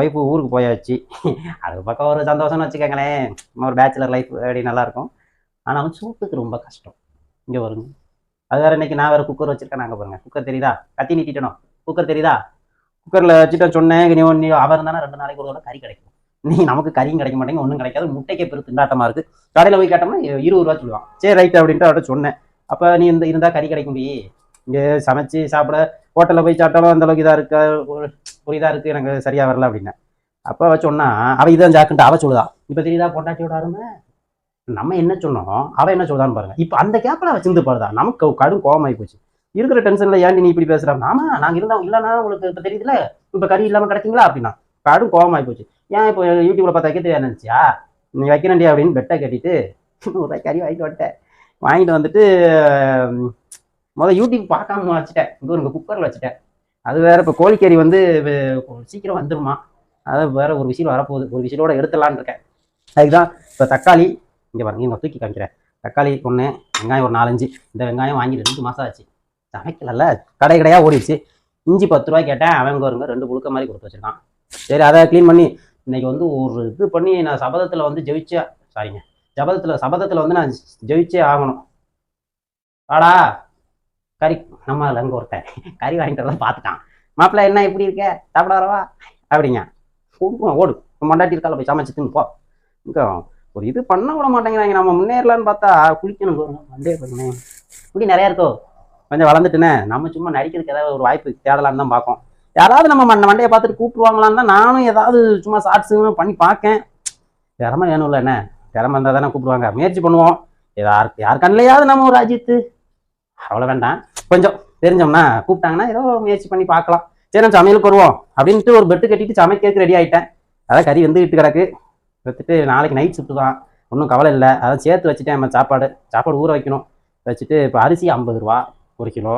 Wife ஊருக்கு போயாச்சு. அது பக்கம் ஒரு சந்தோஷம்னு வச்சுக்கோங்களேன். ஒரு பேச்சுலர் லைஃப் அப்படி நல்லாயிருக்கும்? ஆனாலும் சூட்டுக்கு ரொம்ப கஷ்டம். இங்கே வருங்க அது வேறு இன்னைக்கு நான் வேறு குக்கர் வச்சுருக்கேன். நாங்கள் பாருங்க. குக்கர் தெரியுதா? கத்தி நீட்டிட்டணும் குக்கர் தெரியுதா? குக்கரில் வச்சுட்டு சொன்னேன் நீ ஒன்று அவர் இருந்தானே ரெண்டு நாளைக்கு ஒரு தடவை கறி கிடைக்கும். நீ நமக்கு கறியும் கிடைக்க மாட்டேங்க ஒன்றும் கிடைக்காது. முட்டைக்கே பெரு திண்டாட்டமாக இருக்குது கடையில் போய் கேட்டோம்னா இருபது ரூபா சொல்லுவான். சரி ரைட் அப்படின்ட்டு அவர்கிட்ட சொன்னேன். அப்போ நீ இந்த இருந்தால் கறி கிடைக்கும் போய் இங்கே சமைச்சு சாப்பிட ஹோட்டலில் போய் சாப்பிட்டாலும் அந்த அளவுக்கு இதாக இருக்கா? புரியுதா இருக்குது எனக்கு சரியாக வரல அப்படின்னு அப்போ அவள் சொன்னா அவள் இதான் ஜாக்குன்ட்டு அவள் சொல்லுதா. இப்போ தெரியுதா பொண்டாட்டியோட அருமை? நம்ம என்ன சொன்னோம்? அவள் என்ன சொல்லுதான்னு பாருங்க. இப்போ அந்த கேப்பில் அவள் சிந்து பாடுதா நமக்கு கடும் கோபமாகி போச்சு. இருக்கிற டென்ஷனில் ஏன்டி நீ இப்படி பேசுகிறா ஆமா நாங்கள் இருந்தால் இல்லைன்னா உங்களுக்கு இப்போ தெரியுதுல இப்போ கறி இல்லாமல் கிடைக்குங்களா அப்படின்னா? கடும் கோபமாகி போச்சு. ஏன் இப்போ யூடியூப்ல பார்த்தா வைக்க தெரியாது நினச்சியா? நீ வைக்கிறேன்டி அப்படின்னு பெட்டை கட்டிட்டு ஒரு கறி வாங்கிட்டு வந்துட்டேன். வாங்கிட்டு வந்துட்டு முதல் யூடியூப் பார்க்காம வச்சுட்டேன். இங்கே ஒரு குக்கரில் வச்சுட்டேன். அது வேற இப்போ கோழிக்கறி வந்து சீக்கிரம் வந்துருமா? அதாவது வேற ஒரு விசில் வரப்போகுது. ஒரு விசிலோட எடுத்துடலான்னு இருக்கேன். அதுக்குதான் இப்போ தக்காளி இங்கே பாருங்க இங்கே தூக்கி காமிக்கிறேன். தக்காளி ஒன்று வெங்காயம் ஒரு நாலஞ்சு. இந்த வெங்காயம் வாங்கி ரெண்டு மாதம் ஆச்சு. சமைக்கலல்ல கடை கடையாக ஓடிடுச்சு. இஞ்சி பத்து ரூபாய் கேட்டேன். அவன் வருங்க ரெண்டு புழுக்க மாதிரி கொடுத்து வச்சிருக்கான். சரி அதை க்ளீன் பண்ணி இன்னைக்கு வந்து ஒரு இது பண்ணி நான் சபதத்தில் வந்து ஜெயிச்சே சாரிங்க சபதத்தில் சபதத்தில் வந்து நான் ஜெயிச்சே ஆகணும். வாடா. கறி நம்ம அங்கே ஒருத்தன். கறி வாங்கிட்டு வரத பார்த்துட்டான். மாப்பிள்ள என்ன இப்படி இருக்க? சாப்பிட வரவா? அப்படிங்க. கூப்பிடுவோம் ஓடு. மண்டாட்டி இருக்கால போய் சமைச்சு போ. இங்கே ஒரு இது பண்ண விட மாட்டேங்கிறாங்க. நம்ம முன்னேறலான்னு பார்த்தா குளிக்கணும் பாருங்க மண்டே இப்படி நிறையா இருக்கோ? கொஞ்சம் வளர்ந்துட்டுனே நம்ம சும்மா நடிக்கிறதுக்கு ஏதாவது ஒரு வாய்ப்பு தேடலான்னு தான் பார்ப்போம். யாராவது நம்ம மண்ட மண்டையை பார்த்துட்டு கூப்பிடுவாங்களான்னு தான் நானும் ஏதாவது சும்மா ஷார்ட்ஸு பண்ணி பார்க்கேன். திறமை வேணும்ல என்ன? திறமை இருந்தால் தானே கூப்பிடுவாங்க. முயற்சி பண்ணுவோம். யாருக்கு யார் கண்ணிலையாவது நம்ம ஒரு அஜித்து. அவ்வளோ வேண்டாம். கொஞ்சம் தெரிஞ்சோம்னா கூப்பிட்டாங்கன்னா ஏதோ முயற்சி பண்ணி பார்க்கலாம். சரி நம்ம சமையலுக்கு வருவோம் அப்படின்ட்டு ஒரு பெட்டு கட்டிட்டு சமைக்கிறதுக்கு ரெடி ஆகிட்டேன் அதான் கறி வந்துகிட்டு கிடக்கு. வச்சுட்டு நாளைக்கு நைட் ஷிஃப்ட் தான். ஒன்றும் கவலை இல்லை. அதான் சேர்த்து வச்சுட்டேன் நம்ம சாப்பாடு. சாப்பாடு ஊற வைக்கணும். வச்சுட்டு இப்போ அரிசி ஐம்பது ரூபா ஒரு கிலோ.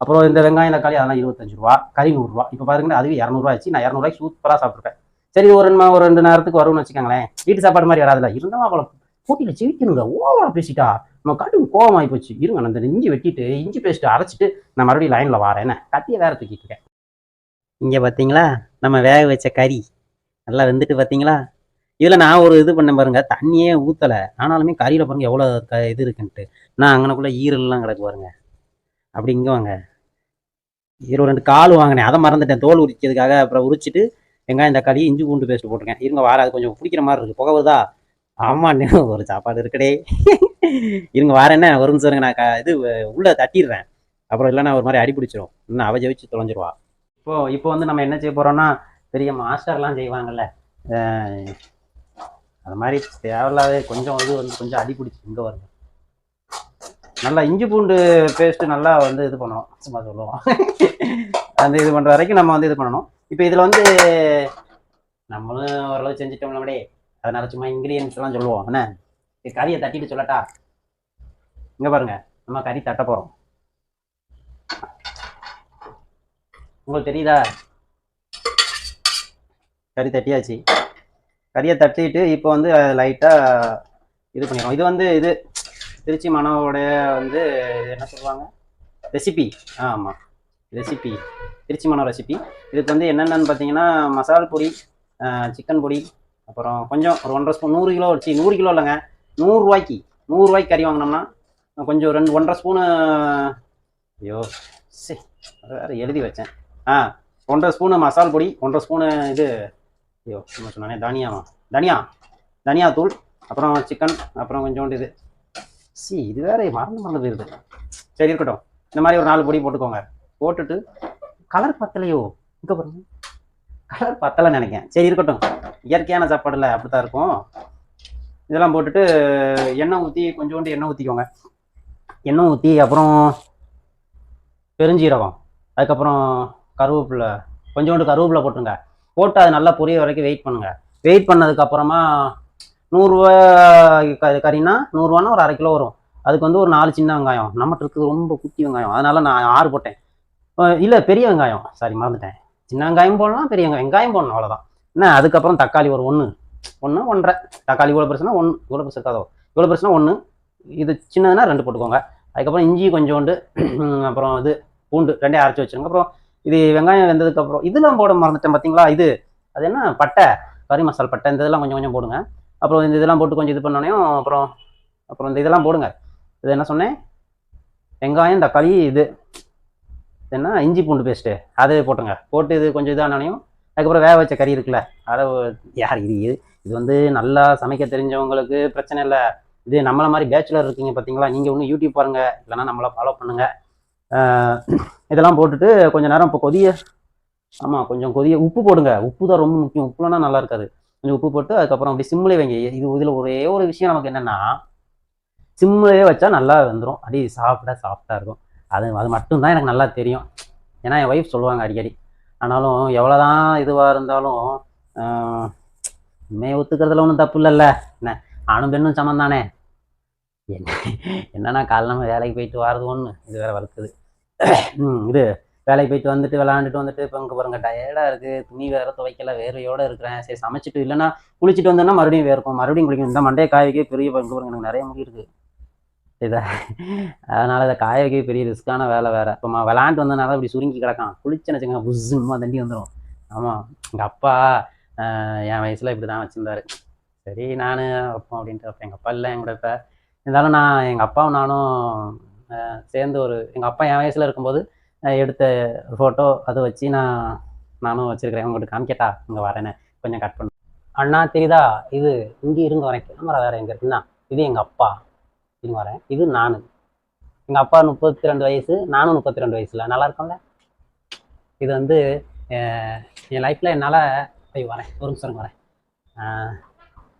அப்புறம் இந்த வெங்காயம் தக்காளி அதெல்லாம் இருபத்தஞ்சு ரூபா. கறி நூறுரூவா இப்போ பாருங்க அதுவே இரநூறுவா ஆச்சு நான் இரநூறுவாய்க்கு சூப்பராக சாப்பிட்ருக்கேன் சரி ஒரு ரெண்டு ஒரு ரெண்டு நேரத்துக்கு வரும்னு வச்சுக்கோங்களேன். வீட்டு சாப்பாடு மாதிரி வராதுல இருந்தாலும் அவ்வளோ கூட்டியில் ஜெயிக்கணுங்க ஓவரா பேசிட்டா? நம்ம கடும் கோவம் ஆகி போச்சு. இருங்க நான் இந்த இஞ்சி வெட்டிட்டு இஞ்சி பேஸ்ட்டு அரைச்சிட்டு நான் மறுபடியும் லைனில் வரேன். என்ன? கத்தியை வேற தூக்கிட்டு இருக்கேன் இங்கே பார்த்தீங்களா நம்ம வேக வச்ச கறி. நல்லா வெந்துட்டு பார்த்தீங்களா இதில் நான் ஒரு இது பண்ணேன் பாருங்க. தண்ணியே ஊற்றலை ஆனாலுமே கறியில் பாருங்க எவ்வளோ க இது இருக்குன்ட்டு. நான் அங்கனக்குள்ளே ஈரல்லாம் கிடக்கு பாருங்க. அப்படி இங்கே வாங்க. இருபது ரெண்டு கால் வாங்கினேன். அதை மறந்துட்டேன். தோல் உரிக்கிறதுக்காக அப்புறம் உரிச்சிட்டு வெங்காயம் தக்காளி இஞ்சி பூண்டு பேஸ்ட் போட்டிருக்கேன். இருங்க வார அது கொஞ்சம் பிடிக்கிற மாதிரி இருக்குது புகவுதா ஆமாண்ணே ஒரு சாப்பாடு இருக்குடே. இருங்க வார என்ன வரும்னு சொல்லுங்க நான் க- இது உள்ளே தட்டிடுறேன். அப்புறம் இல்லைன்னா ஒரு மாதிரி அடிபிடிச்சிரும் இன்னும் அவ ஜெயிச்சு தொலைஞ்சிருவா. இப்போ இப்போ வந்து நம்ம என்ன செய்ய போகிறோம்னா பெரிய மாஸ்டர்லாம் செய்வாங்கல்ல அது மாதிரி தேவையில்லாத கொஞ்சம் இது வந்து கொஞ்சம் அடிபிடிச்சி இங்கே வருது. நல்லா இஞ்சி பூண்டு பேஸ்ட்டு நல்லா வந்து இது பண்ணணும். சும்மா சொல்லுவோம். அந்த இது பண்ணுற வரைக்கும் நம்ம வந்து இது பண்ணணும். இப்போ இதில் வந்து நம்மளும் ஓரளவு செஞ்சுட்டோம் நம்மளே அதனால சும்மா இன்க்ரீடியன்ஸ்லாம் சொல்லுவோம். என்ன? இது கறியை தட்டிட்டு சொல்லட்டா? இங்கே பாருங்க நம்ம கறி தட்ட போகிறோம் உங்களுக்கு தெரியுதா? கறி தட்டியாச்சு. கறியை தட்டிட்டு இப்போ வந்து லைட்டாக இது பண்ணிடுறோம். இது வந்து இது திருச்சி மனோடைய வந்து என்ன சொல்லுவாங்க? ரெசிபி ஆமாம் ரெசிபி திருச்சி மனோ ரெசிபி இதுக்கு வந்து என்னென்னு பார்த்தீங்கன்னா மசால் பொடி சிக்கன் பொடி அப்புறம் கொஞ்சம் ஒரு ஒன்றரை ஸ்பூன் நூறு கிலோ வச்சு நூறு கிலோ இல்லைங்க. நூறுரூவாய்க்கு நூறுரூவாய்க்கு கறி வாங்கினோம்னா கொஞ்சம் ரெண்டு ஒன்றரை ஸ்பூனு ஐயோ சரி வேறு எழுதி வச்சேன். ஆ ஒன்றரை ஸ்பூனு மசால் பொடி ஒன்றரை ஸ்பூனு இது ஐயோ என்ன சொன்னானே தனியாவா? தனியா தனியா தூள் அப்புறம் சிக்கன் அப்புறம் கொஞ்சோண்டு இது. சி இது வேற மறந்து மறந்து போயிருது. சரி இருக்கட்டும். இந்த மாதிரி ஒரு நாலு பொடி போட்டுக்கோங்க. போட்டுட்டு கலர் பத்தலையோ? இங்கே பாருங்க. கலர் பத்தலை நினைக்கிறேன். சரி இருக்கட்டும். இயற்கையான சாப்பாடுல அப்படித்தான் இருக்கும். இதெல்லாம் போட்டுட்டு எண்ணெய் ஊற்றி கொஞ்சோண்டு எண்ணெய் ஊற்றிக்கோங்க எண்ணெய் ஊற்றி அப்புறம் பெருஞ்சீரகம். அதுக்கப்புறம் கருவேப்பிலை. கொஞ்சோண்டு கருவேப்பிலை போட்டுருங்க. போட்டு அது நல்லா பொரிய வரைக்கும் வெயிட் பண்ணுங்கள் வெயிட் பண்ணதுக்கப்புறமா நூறுரூவா க கறினா நூறுரூவானா ஒரு அரை கிலோ வரும். அதுக்கு வந்து ஒரு நாலு சின்ன வெங்காயம். நம்மகிட்ட இருக்குது ரொம்ப குட்டி வெங்காயம். அதனால் நான் ஆறு போட்டேன். இல்லை பெரிய வெங்காயம். சாரி மறந்துட்டேன். சின்ன வெங்காயம் போடலாம் பெரிய வெங்காயம் வெங்காயம் போடணும் அவ்வளோதான் என்ன அதுக்கப்புறம் தக்காளி ஒரு ஒன்று ஒன்று ஒன்றரை. தக்காளி இவ்வளோ பெருசுனா ஒன்று இவ்வளோ பெருசு இருக்காதோ. இவ்வளோ பெருசுனா ஒன்று இது சின்னதுன்னா ரெண்டு போட்டுக்கோங்க. அதுக்கப்புறம் இஞ்சி கொஞ்சோண்டு அப்புறம் இது பூண்டு ரெண்டே அரைச்சி வச்சுருங்க. அப்புறம் இது வெங்காயம் வெந்ததுக்கப்புறம் இதெல்லாம் போட மறந்துட்டேன் பார்த்தீங்களா இது அது என்ன பட்டை கறி மசாலா பட்டை இந்த இதெல்லாம் கொஞ்சம் கொஞ்சம் போடுங்க. அப்புறம் இந்த இதெல்லாம் போட்டு கொஞ்சம் இது பண்ணோனையும் அப்புறம் அப்புறம் இந்த இதெல்லாம் போடுங்க. இது என்ன சொன்னேன்? வெங்காயம் தக்காளி இது. என்ன இஞ்சி பூண்டு பேஸ்ட்டு அதை போட்டுங்க போட்டு இது கொஞ்சம் இதானாலையும் அதுக்கப்புறம் வேக வச்ச கறி இருக்குல்ல அதை யார் இது இது இது வந்து நல்லா சமைக்க தெரிஞ்சவங்களுக்கு பிரச்சனை இல்லை. இது நம்மளை மாதிரி பேச்சுலர் இருக்கீங்க பார்த்தீங்களா நீங்கள் ஒன்றும் யூடியூப் பாருங்கள் இல்லைனா நம்மளை ஃபாலோ பண்ணுங்கள் இதெல்லாம் போட்டுட்டு கொஞ்சம் நேரம் இப்போ கொதிய ஆமாம் கொஞ்சம் கொதிய உப்பு போடுங்க. உப்பு தான் ரொம்ப முக்கியம். உப்புலனா நல்லா இருக்காது. கொஞ்சம் உப்பு போட்டு அதுக்கப்புறம் அப்படி சிம்மிலே வைங்க. இது இதில் ஒரே ஒரு விஷயம் நமக்கு என்னென்னா சிம்மிலே வச்சா நல்லா வந்துடும் அப்படி சாப்பிட சாஃப்டாக இருக்கும். அது அது மட்டும்தான் எனக்கு நல்லா தெரியும். ஏன்னா என் ஒய்ஃப் சொல்லுவாங்க அடிக்கடி. ஆனாலும் எவ்வளோதான் இதுவாக இருந்தாலும் உண்மையை ஒத்துக்கிறதுல ஒன்றும் தப்பு இல்லைல்ல. என்ன ஆணும் பெண்ணும் சமம் தானே என்ன என்னன்னா காலைல வேலைக்கு போயிட்டு வரது ஒன்று இது வேற வறுக்குது. இது வேலைக்கு போயிட்டு வந்துட்டு விளாண்டுட்டு வந்துட்டு இப்போ இங்கே பாருங்க டயர்டாக இருக்குது துணி வேற துவைக்கல வேர்வையோடு இருக்கிறேன். சரி சமைச்சிட்டு இல்லைன்னா குளிச்சுட்டு வந்தேன்னா மறுபடியும் வேர்க்கும். மறுபடியும் குளிக்கணும். இந்த மண்டையை காய்க்கே பெரிய இங்க பாருங்க எனக்கு நிறைய முடி இருக்குது இதை அதனால் இதை காய வைக்க பெரிய ரிஸ்க்கான வேலை வேறு. இப்போ விளாண்டு வந்தனால இப்படி சுருங்கி கிடக்கான். குளிச்சுன்னு வச்சுக்கோங்க புஸ்ஸுமா தண்டி வந்துடும் ஆமாம் எங்கள் அப்பா என் வயசில் இப்படி தான் வச்சுருந்தாரு. சரி நான் அப்பா அப்படின்ட்டு அப்போ எங்கள் அப்பா இல்லை என் கூட இப்போ. இருந்தாலும் நான் எங்கள் அப்பாவும் நானும் சேர்ந்து ஒரு எங்கள் அப்பா என் வயசில் இருக்கும்போது எடுத்த ஃபோட்டோ அதை வச்சு நான் நானும் வச்சுருக்கிறேன். உங்கள்கிட்ட காமிக்கட்டா? இங்கே வரேன்னு. கொஞ்சம் கட் பண்ணு. அண்ணா தெரியுதா? இது இங்கே இருங்க வரேன் கேமரா வேறு எங்கே இருக்குன்னா இது எங்கள் அப்பா. இருங்க வரேன். இது நானு. எங்கள் அப்பா முப்பத்தி ரெண்டு வயசு நானும் முப்பத்தி ரெண்டு வயசுல. நல்லா இருக்கும்ல? இது வந்து என் லைஃப்பில் என்னால் போய் வரேன். ஒரு நிமிஷம் வரேன்.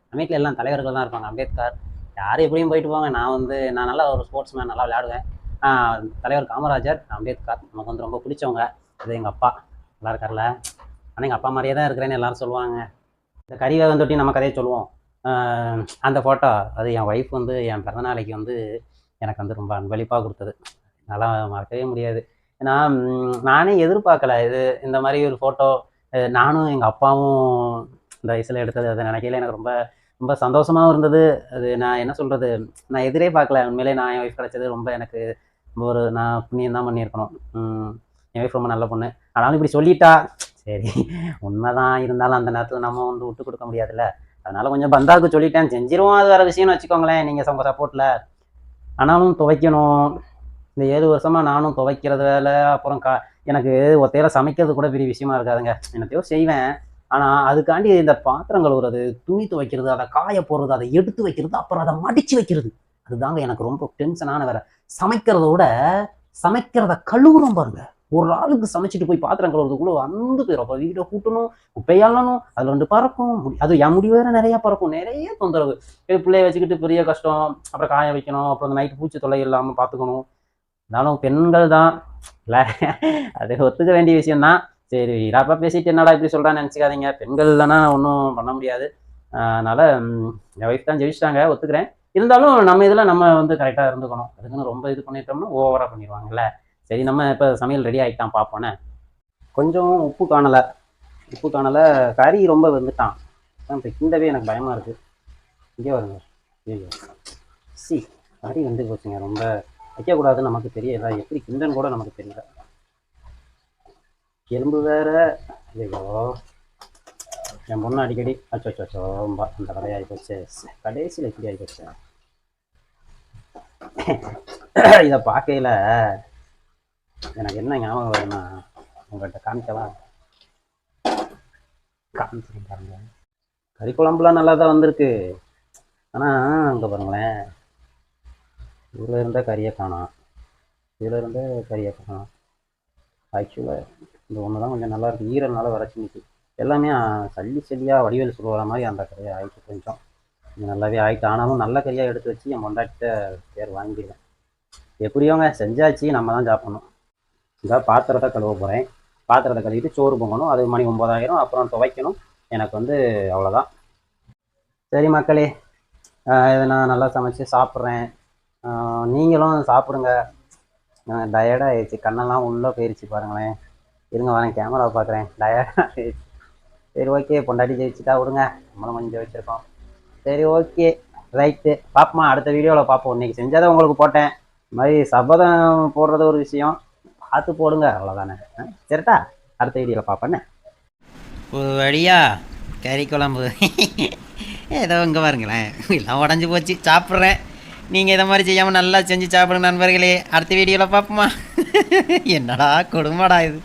நம்ம வீட்டில் எல்லாம் தலைவர்கள் தான் இருப்பாங்க. அம்பேத்கர். யார் எப்படியும் போயிட்டு போவாங்க நான் வந்து நான் நல்லா ஒரு ஸ்போர்ட்ஸ் மேன் நல்லா விளையாடுவேன். தலைவர் காமராஜர் அம்பேத்கர். நமக்கு வந்து ரொம்ப பிடிச்சவங்க. இது எங்கள் அப்பா. நல்லா இருக்கார்ல? ஆனால் எங்கள் அப்பா மாதிரியே தான் இருக்கிறேன்னு எல்லாரும் சொல்லுவாங்க. இந்த கறி வேகம் தொட்டி நம்ம கதையை சொல்லுவோம். அந்த ஃபோட்டோ அது என் ஒய்ஃப் வந்து என் பிறந்தநாளைக்கு வந்து எனக்கு வந்து ரொம்ப அன்பளிப்பாக கொடுத்தது. என்னால் மறக்கவே முடியாது. ஏன்னா நானே எதிர்பார்க்கல இது இந்த மாதிரி ஒரு ஃபோட்டோ நானும் எங்கள் அப்பாவும் இந்த வயசில் எடுத்தது அதை நினைக்கையில எனக்கு ரொம்ப ரொம்ப சந்தோஷமாகவும் இருந்தது. அது நான் என்ன சொல்கிறது நான் எதிரே பார்க்கல. உண்மையிலே நான் என் ஒய்ஃப் கிடச்சது ரொம்ப எனக்கு ரொம்ப ஒரு நான் புண்ணியம் தான் பண்ணியிருக்கணும். என் ஒய்ஃப் ரொம்ப நல்ல பொண்ணு. ஆனாலும் இப்படி சொல்லிட்டா சரி உண்மைதான். இருந்தாலும் அந்த நேரத்தில் நம்ம வந்து விட்டு கொடுக்க முடியாதுல்ல. அதனால கொஞ்சம் பந்தாவுக்கு சொல்லிட்டேன். செஞ்சிருவோம். அது வேறு விஷயம்னு வச்சுக்கோங்களேன். நீங்கள் உங்கள் சப்போர்ட்டில் ஆனாலும் துவைக்கணும். இந்த ஏழு வருஷமா நானும் துவைக்கிறது வேலை. அப்புறம் கா எனக்கு ஒத்தையில சமைக்கிறது கூட பெரிய விஷயமா இருக்காதுங்க. என்னத்தையோ செய்வேன். ஆனால் அதுக்காண்டி இந்த பாத்திரம் கழுவுறது துணி துவைக்கிறது அதை காய போடுறது அதை எடுத்து வைக்கிறது அப்புறம் அதை மடிச்சு வைக்கிறது. அதுதாங்க எனக்கு ரொம்ப டென்ஷனான வேற சமைக்கிறத விட சமைக்கிறத கழுவுறோம் பாருங்க. ஒரு ஆளுக்கு சமைச்சிட்டு போய் பாத்திரம் கழுவுறதுக்குள்ள வந்து போயிடும் அப்போ வீட்டை கூட்டணும் குப்பையாளணும் அதில் ரெண்டு பறக்கும். முடி- அது என் முடி வேற நிறைய பறக்கும். நிறைய தொந்தரவு. இது பிள்ளைய வச்சுக்கிட்டு பெரிய கஷ்டம் அப்புறம் காய வைக்கணும் அப்புறம் அந்த நைட்டு பூச்சி தொல்லை இல்லாமல் பார்த்துக்கணும் இருந்தாலும் பெண்கள் தான். இல்லை அது ஒத்துக்க வேண்டிய விஷயம் தான். சரி இடாப்பா பேசிட்டு என்னடா இப்படி சொல்கிறான்னு நினச்சிக்காதீங்க. பெண்கள் தானே ஒன்றும் பண்ண முடியாது. அதனால் அதனால என் ஒய்ஃப் தான் ஜெயிச்சிட்டாங்க. ஒத்துக்கிறேன். இருந்தாலும் நம்ம இதில் நம்ம வந்து கரெக்டாக இருந்துக்கணும். அதுக்குன்னு ரொம்ப இது பண்ணிட்டோம்னா ஓவராக பண்ணிடுவாங்கல்ல. சரி நம்ம இப்போ சமையல் ரெடி ஆகிட்டான் பார்ப்போனே கொஞ்சம் உப்பு காணலை. உப்பு காணலை. கறி ரொம்ப வந்துட்டான். இப்போ கிண்டவே எனக்கு பயமாக இருக்குது இங்கே வருங்க ஐயோ சி கறி வந்து போச்சுங்க. ரொம்ப வைக்கக்கூடாதுன்னு நமக்கு தெரியல. எப்படி கிண்டன்னு கூட நமக்கு தெரியல. எலும்பு வேற. ஐயோ என் பொண்ணு அடிக்கடி அச்சோ அச்சோ, அச்சோ ரொம்ப அந்த கடையாகி போச்சு. கடைசியில் இப்படி ஆகி போச்சு. இதை பார்க்கையில எனக்கு என்ன ஞாபகம் வருதுன்னா உங்கள்கிட்ட காமிக்கவா? காமிச்சிருக்கேன் பாருங்க. கறி குழம்புலாம் நல்லா தான் வந்திருக்கு. ஆனால் அங்கே பாருங்களேன். இதில் இருந்தால் கறியை காணோம். இதில் இருந்த கறியை காணோம். ஆக்சுவலாக இந்த ஒன்று தான் கொஞ்சம் நல்லா இருக்குது ஈரல்னால வறட்சி நிற்கி எல்லாமே சல்லி சல்லியாக வடிவேல் சொல்லுற மாதிரி அந்த கறியை ஆயிடுச்சு கொஞ்சம். கொஞ்சம் நல்லாவே ஆயிட்டு ஆனாலும் நல்ல கறியாக எடுத்து வச்சு என் பொண்டாட்டிட்ட பேர் வாங்கிடுவேன். எப்படியோங்க செஞ்சாச்சு நம்ம தான் சாப்பிடணும். இந்த பாத்திரத்தை கழுவ போகிறேன் பாத்திரத்தை கழுவிட்டு சோறு பொங்கணும். அது மணி ஒம்பதாயிரம் அப்புறம் துவைக்கணும். எனக்கு வந்து அவ்வளோதான் சரி மக்களே இதை நான் நல்லா சமைச்சு சாப்பிட்றேன். நீங்களும் சாப்பிடுங்க. டயர்டாக ஆயிடுச்சு. கண்ணெல்லாம் உள்ளே போயிடுச்சு பாருங்களேன். இருங்க வரேன். கேமராவை பார்க்குறேன். டயர்டாக ஆயிடுச்சு. சரி ஓகே பொண்டாட்டி ஜெயிச்சுட்டா விடுங்க. நம்மளும் கொஞ்சம் ஜெயிச்சிருக்கோம் சரி ஓகே ரைட்டு பார்ப்போமா அடுத்த வீடியோவில் பார்ப்போம் இன்னைக்கு செஞ்சதை உங்களுக்கு போட்டேன். இது மாதிரி சபதம் போடுறது ஒரு விஷயம். பார்த்து போடுங்க அவ்வளோதானே சரிட்டா அடுத்த வீடியோவில் பார்ப்பேன்னு ஒரு வழியா கறி குழம்பு. ஏதோ இங்கே பாருங்களேன் எல்லாம் உடஞ்சி போச்சு சாப்பிட்றேன். நீங்கள் இதை மாதிரி செய்யாமல் நல்லா செஞ்சு சாப்பிடுங்க நண்பர்களே. அடுத்த வீடியோவில் பார்ப்போமா என்னடா கொடுமைடா இது.